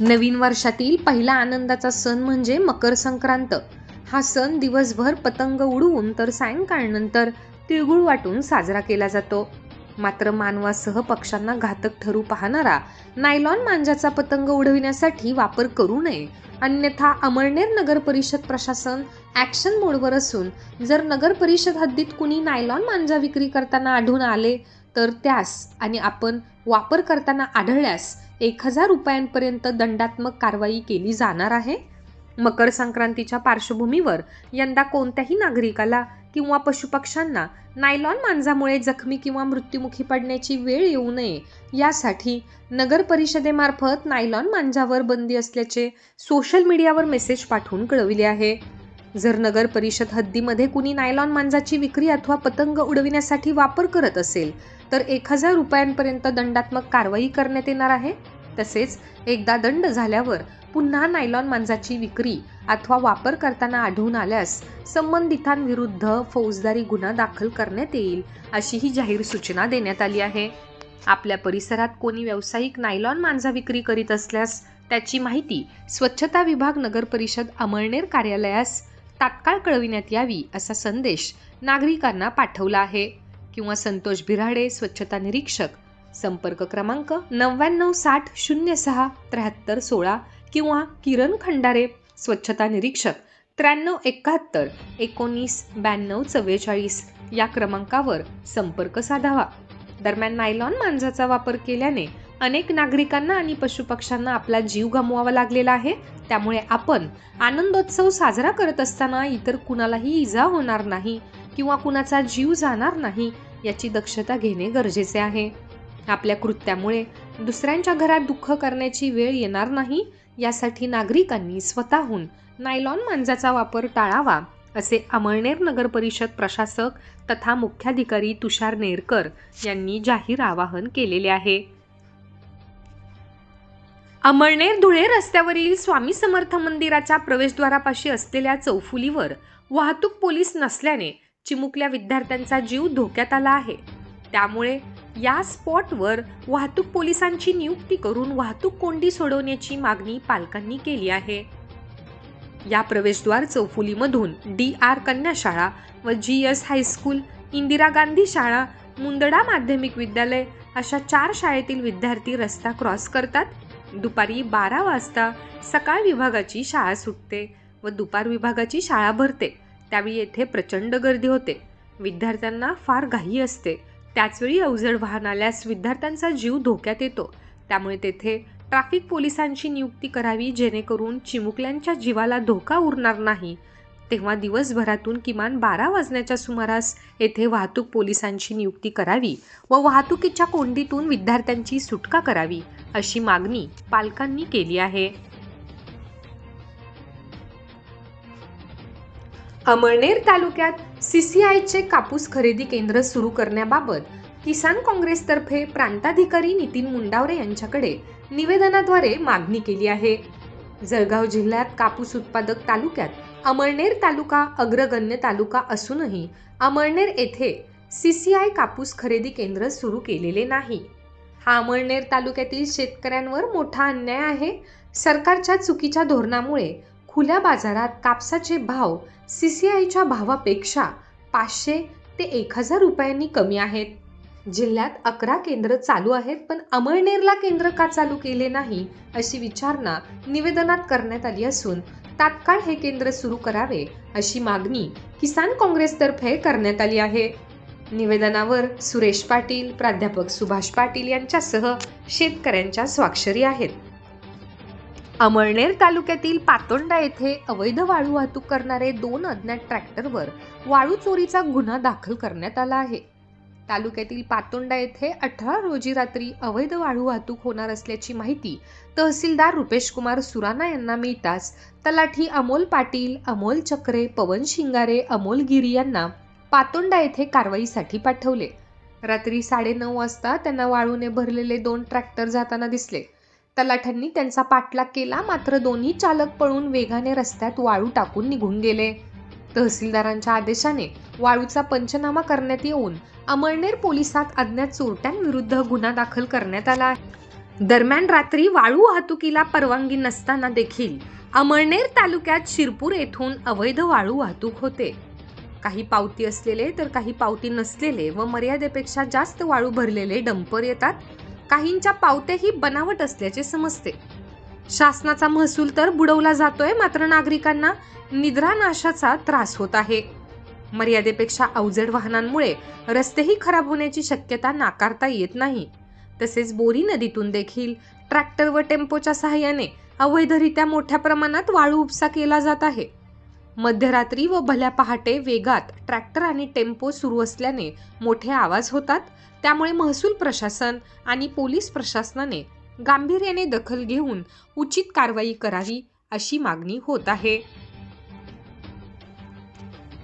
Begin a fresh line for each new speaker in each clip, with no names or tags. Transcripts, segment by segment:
नवीन वर्षातील पहिला आनंदाचा सण म्हणजे मकर संक्रांत. हा सण दिवसभर पतंग उडवून तर सायंकाळनंतर तिळगुळ वाटून साजरा केला जातो. मात्र मानवासह पक्ष्यांना घातक ठरू पाहणारा नायलॉन मांजाचा पतंग उडविण्यासाठी वापर करू नये. अन्यथा अमळनेर नगर परिषद प्रशासन ॲक्शन मोडवर असून जर नगर परिषद हद्दीत कुणी नायलॉन मांजा विक्री करताना आढळून आले तर त्यास आणि आपण वापर करताना आढळल्यास एक हजार रुपयांपर्यंत दंडात्मक कारवाई केली जाणार आहे. मकर संक्रांतीच्या पार्श्वभूमीवर यंदा कोणत्याही नागरिकाला किंवा पशुपक्ष्यांना नायलॉन मांजामुळे जखमी किंवा मृत्युमुखी पडण्याची वेळ येऊ नये यासाठी नगर परिषदेमार्फत नायलॉन मांजावर बंदी असल्याचे सोशल मीडियावर मेसेज पाठवून कळविले आहे. जर नगर परिषद हद्दीमध्ये कुणी नायलॉन मांजाची विक्री अथवा पतंग उडविण्यासाठी वापर करत असेल तर एक हजार रुपयांपर्यंत दंडात्मक कारवाई करण्यात येणार आहे. तसेच एकदा दंड झाल्यावर पुन्हा नायलॉन मांजाची विक्री अथवा वापर करताना आढळून आल्यास संबंधितांविरुद्ध फौजदारी गुन्हा दाखल करण्यात येईल अशी ही जाहीर सूचना देण्यात आली आहे. आपल्या परिसरात कोणी व्यावसायिक नायलॉन मांजा विक्री करीत असल्यास त्याची माहिती स्वच्छता विभाग नगर परिषद अमळनेर कार्यालयास तात्काळ कळविण्यात यावी असा संदेश नागरिकांना पाठवला आहे. किंवा संतोष बिराडे स्वच्छता निरीक्षक संपर्क क्रमांक नव्याण्णव साठ शून्य सहा त्र्याहत्तर सोळा किंवा किरण खंडारे स्वच्छता निरीक्षक त्र्याण्णव एकाहत्तर एकोणीस ब्याण्णव चव्वेचाळीस या क्रमांकावर संपर्क साधावा. दरम्यान नायलॉन मांजाचा वापर केल्याने अनेक नागरिकांना आणि पशुपक्ष्यांना आपला जीव गमवावा लागलेला आहे. त्यामुळे आपण आनंदोत्सव साजरा करत असताना इतर कुणालाही इजा होणार नाही किंवा कुणाचा जीव जाणार नाही याची दक्षता घेणे गरजेचे आहे. आपल्या कृत्यामुळे दुसऱ्यांच्या घरात दुःख करण्याची वेळ येणार नाही यासाठी नागरिकांनी स्वतःहून नायलॉन मांजाचा वापर टाळावा असे अमळनेर नगर परिषद प्रशासक तथा मुख्याधिकारी तुषार नेरकर यांनी जाहीर आवाहन केलेले आहे. अमळनेर धुळे रस्त्यावरील स्वामी समर्थ मंदिराच्या प्रवेशद्वारापाशी असलेल्या चौफुलीवर वाहतूक पोलीस नसल्याने चिमुकल्या विद्यार्थ्यांचा जीव धोक्यात आला आहे. त्यामुळे या स्पॉटवर वाहतूक पोलिसांची नियुक्ती करून वाहतूक कोंडी सोडवण्याची मागणी पालकांनी केली आहे. या प्रवेशद्वार चौफुलीमधून डी आर कन्या शाळा व G S high school Indira Gandhi शाळा मुंदडा माध्यमिक विद्यालय अशा चार शाळेतील विद्यार्थी रस्ता क्रॉस करतात. दुपारी बारा वाजता सकाळ विभागाची शाळा सुटते व दुपार विभागाची शाळा भरते. त्यावेळी येथे प्रचंड गर्दी होते. विद्यार्थ्यांना फार घाई असते. त्याचवेळी अवजड वाहन आल्यास विद्यार्थ्यांचा जीव धोक्यात येतो. त्यामुळे तेथे ट्रॅफिक पोलिसांची नियुक्ती करावी जेणेकरून चिमुकल्यांच्या जीवाला धोका उरणार नाही. तेव्हा दिवसभरातून किमान बारा वाजण्याच्या सुमारास येथे वाहतूक पोलिसांची नियुक्ती करावी व वाहतुकीच्या कोंडीतून विद्यार्थ्यांची सुटका करावी. अशी मागणी पालकांनी केली आहे. अमळनेर तालुक्यात सीसीआयचे कापूस खरेदी केंद्र सुरू करण्याबाबत किसान काँग्रेसतर्फे प्रांताधिकारी नितीन मुंडावरे यांच्याकडे निवेदनाद्वारे मागणी केली आहे. जळगाव जिल्ह्यात कापूस उत्पादक तालुक्यात अमळनेर तालुका अग्रगण्य तालुका असूनही अमळनेर येथे सीसीआय कापूस खरेदी केंद्र सुरू केलेले नाही. हा अमळनेर तालुक्यातील शेतकऱ्यांवर मोठा अन्याय आहे. सरकारच्या चुकीच्या धोरणामुळे खुल्या बाजारात कापसाचे भाव सी सी आयच्या भावापेक्षा पाचशे ते एक हजार रुपयांनी कमी आहेत. जिल्ह्यात अकरा केंद्र चालू आहेत पण अमळनेरला केंद्र का चालू केले नाही अशी विचारणा निवेदनात करण्यात आली असून तात्काळ हे केंद्र सुरू करावे अशी मागणी किसान काँग्रेसतर्फे करण्यात आली आहे. निवेदनावर सुरेश पाटील प्राध्यापक सुभाष पाटील यांच्यासह शेतकऱ्यांच्या स्वाक्षरी आहेत. अमळनेर तालुक्यातील पातोंडा येथे अवैध वाळू वाहतूक करणारे दोन अज्ञात ट्रॅक्टरवर वाळू चोरीचा गुन्हा दाखल करण्यात आला आहे. तालुक्यातील पातोंडा येथे अठरा रोजी रात्री अवैध वाळू वाहतूक होणार असल्याची माहिती तहसीलदार रुपेश कुमार सुराणा यांना मिळताच तलाठी अमोल पाटील अमोल चक्रे पवन शिंगारे अमोल गिरी यांना पातोंडा येथे कारवाईसाठी पाठवले. रात्री साडेनऊ वाजता त्यांना वाळूने भरलेले दोन ट्रॅक्टर जाताना दिसले. तलाठ्यांनी त्यांचा पाठलाग केला मात्र दोन्ही चालक पळून वेगाने रस्त्यात वाळू टाकून निघून गेले. तहसीलदारांच्या आदेशाने वाळूचा पंचनामा करण्यात येऊन अमळनेर पोलिसात अज्ञात चोरट्यांविरुद्ध गुन्हा दाखल करण्यात आला दरम्यान रात्री वाळू वाहतुकीला परवानगी नसताना देखील अमळनेर तालुक्यात शिरपूर येथून अवैध वाळू वाहतूक होते. काही पावती असलेले तर काही पावती नसलेले व मर्यादेपेक्षा जास्त वाळू भरलेले डंपर येतात. काहींच्या पावत्याही बनावट असल्याचे समजते. शासनाचा महसूल तर बुडवला जातोय मात्र नागरिकांना निद्रानाशाचा त्रास होत आहे. मर्यादेपेक्षा अवजड वाहनांमुळे रस्तेही खराब होण्याची शक्यता नाकारता येत नाही. तसेच बोरी नदीतून देखील ट्रॅक्टर व टेम्पोच्या सहाय्याने अवैधरित्या मोठ्या प्रमाणात वाळू उपसा केला जात आहे. मध्यरात्री व भल्या पहाटे वेगात ट्रॅक्टर आणि टेम्पो सुरू असल्याने मोठे आवाज होतात. त्यामुळे महसूल प्रशासन आणि पोलीस प्रशासनाने गांभीर्याने दखल घेऊन उचित कारवाई करावी अशी मागणी होत आहे.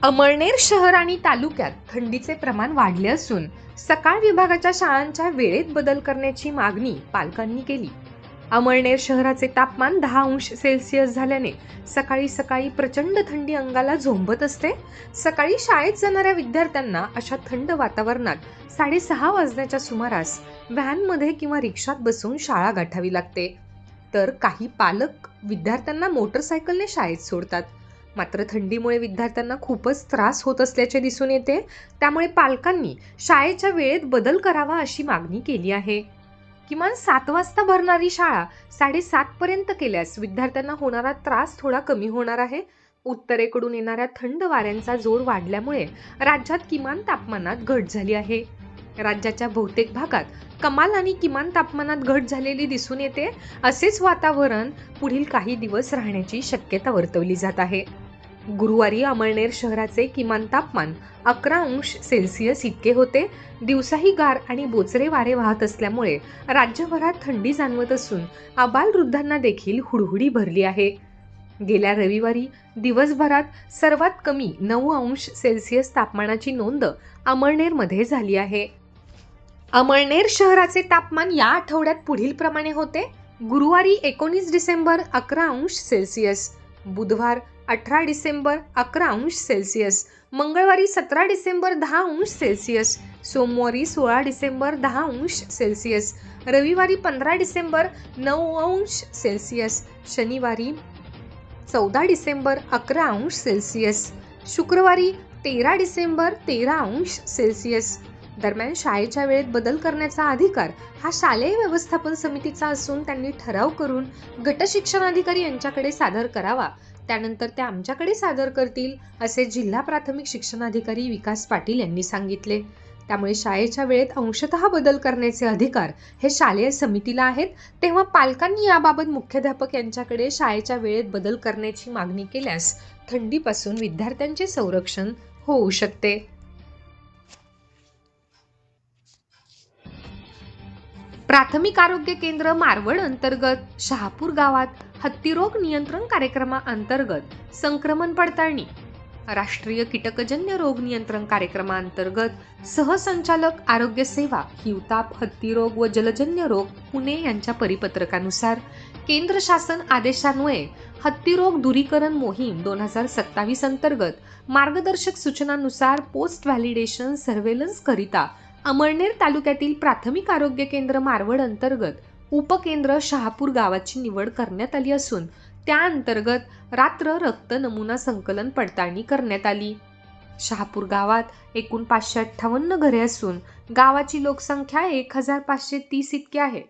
अमळनेर शहर आणि तालुक्यात थंडीचे प्रमाण वाढले असून सकाळ विभागाच्या शाळांच्या वेळेत बदल करण्याची मागणी पालकांनी केली. अमळनेर शहराचे तापमान दहा अंश सेल्सिअस झाल्याने सकाळी सकाळी प्रचंड थंडी अंगाला झोंबत असते. सकाळी शाळेत जाणाऱ्या विद्यार्थ्यांना अशा थंड वातावरणात साडेसहा वाजण्याच्या सुमारास व्हॅनमध्ये किंवा रिक्षात बसून शाळा गाठावी लागते. तर काही पालक विद्यार्थ्यांना मोटरसायकलने शाळेत सोडतात. मात्र थंडीमुळे विद्यार्थ्यांना खूपच त्रास होत असल्याचे दिसून येते. त्यामुळे पालकांनी शाळेच्या वेळेत बदल करावा अशी मागणी केली आहे. किमान सात वाजता भरणारी शाळा साडेसात पर्यंत केल्यास विद्यार्थ्यांना होणारा त्रास थोडा कमी होणार आहे. उत्तरेकडून येणाऱ्या थंड वाऱ्यांचा जोर वाढल्यामुळे राज्यात किमान तापमानात घट झाली आहे. राज्याच्या बहुतेक भागात कमाल आणि किमान तापमानात घट झालेली दिसून येते. असेच वातावरण पुढील काही दिवस राहण्याची शक्यता वर्तवली जात आहे. गुरुवारी अमळनेर शहराचे किमान तापमान अकरा अंश सेल्सिअस इतके होते. दिवसाही गार आणि बोचरे वारे वाहत असल्यामुळे राज्यभरात थंडी जाणवत असून आबालवृद्धांना देखील हुडहुडी भरली आहे. गेल्या रविवारी दिवसभरात सर्वात कमी नऊ अंश सेल्सिअस तापमानाची नोंद अमळनेरमध्ये झाली आहे. अमळनेर शहराचे तापमान या आठवड्यात पुढील प्रमाणे होते. गुरुवारी एकोणीस डिसेंबर अकरा अंश सेल्सिअस बुधवार अठरा डिसेंबर अकरा अंश सेल्सिअस. मंगळवारी सतरा डिसेंबर दहा अंश सेल्सिअस. सोमवारी सोळा डिसेंबर दहा अंश सेल्सिअस. रविवारी पंधरा डिसेंबर नऊ अंश सेल्सिअस. शनिवारी चौदा डिसेंबर अकरा अंश सेल्सिअस. शुक्रवारी तेरा डिसेंबर तेरा अंश सेल्सिअस. दरम्यान शाळेच्या वेळेत बदल करण्याचा अधिकार हा शालेय व्यवस्थापन समितीचा असून त्यांनी ठराव करून गटशिक्षण अधिकारी यांच्याकडे सादर करावा. त्यानंतर ते आमच्याकडे सादर करतील असे जिल्हा प्राथमिक शिक्षणाधिकारी विकास पाटील यांनी सांगितले. त्यामुळे शाळेच्या वेळेत अंशतः बदल करण्याचे अधिकार हे शालेय समितीला आहेत. तेव्हा पालकांनी याबाबत मुख्याध्यापक यांच्याकडे शाळेच्या वेळेत बदल करण्याची मागणी केल्यास थंडीपासून विद्यार्थ्यांचे संरक्षण होऊ शकते. प्राथमिक आरोग्य केंद्र मारवड अंतर्गत शहापूर गावात हत्तीरोग नियंत्रण कार्यक्रमाअंतर्गत संक्रमण पडताळणी. राष्ट्रीय कीटकजन्य रोग नियंत्रण कार्यक्रमाअंतर्गत सहसंचालक आरोग्य सेवा हिवताप हत्तीरोग व जलजन्य रोग पुणे यांच्या परिपत्रकानुसार केंद्र शासन आदेशान्वये हत्तीरोग दुरीकरण मोहीम दोन हजार सत्तावीस अंतर्गत मार्गदर्शक सूचनानुसार पोस्ट व्हॅलिडेशन सर्व्हेलन्स करिता अमळनेर तालुक्यातील प्राथमिक आरोग्य केंद्र मारवड अंतर्गत उपकेंद्र शहापूर गावाची निवड करण्यात आली असून त्या अंतर्गत रात्र रक्त नमुना संकलन पडताळणी करण्यात आली. शहापूर गावात एकूण पाचशे अठ्ठावन्न घरे असून गावाची लोकसंख्या एक हजार पाचशे तीस इतकी आहे.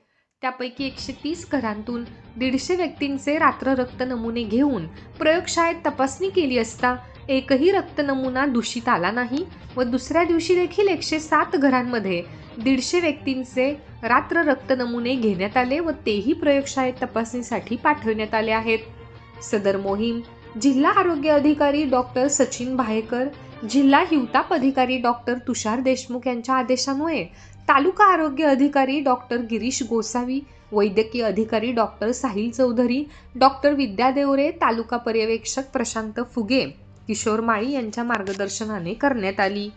त्यापैकी एकशे तीस घरांतून दीडशे व्यक्तींचे रात्र रक्त नमुने घेऊन प्रयोगशाळेत तपासणी केली असता एकही रक्त नमुना दूषित आला नाही व दुसऱ्या दिवशी देखील एकशे सात घरांमध्ये दीडशे व्यक्तींचे रात्र रक्त नमुने घेण्यात आले व तेही प्रयोगशाळेत तपासणीसाठी पाठवण्यात आले आहेत. सदर मोहीम जिल्हा आरोग्य अधिकारी डॉक्टर सचिन भायेकर जिल्हा हिवताप अधिकारी डॉक्टर तुषार देशमुख यांच्या आदेशामुळे तालुका आरोग्य अधिकारी डॉक्टर गिरीश गोसावी वैद्यकीय अधिकारी डॉक्टर साहिल चौधरी डॉक्टर विद्या देवरे तालुका पर्यवेक्षक प्रशांत फुगे किशोर माळी यांच्या मार्गदर्शनाने करण्यात आली.